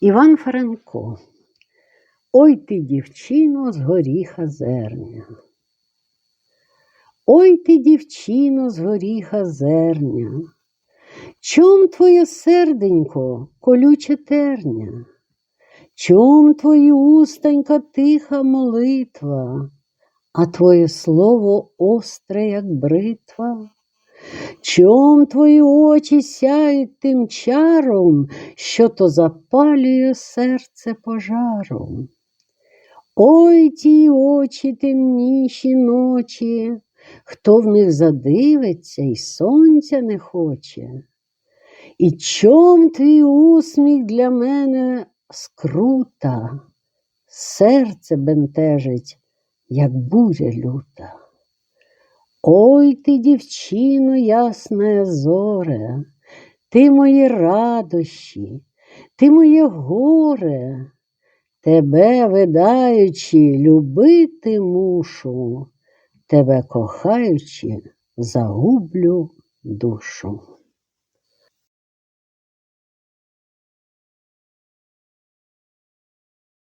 Іван Франко. Ой ти, дівчино, з горіха зерня. Ой ти, дівчино, з горіха зерня. Чом твоє серденько, колюче терня? Чом твої устонька тиха молитва, а твоє слово остре, як бритва? Чом твої очі сяють тим чаром, що то запалює серце пожаром? Ой ті очі темніші ночі, хто в них задивиться і сонця не хоче. І чом твій усміх для мене скрута, серце бентежить, як буря люта. Ой ти, дівчино, ясна зоре, ти мої радощі, ти моє горе, тебе, видаючи, любити мушу, тебе кохаючи, загублю душу.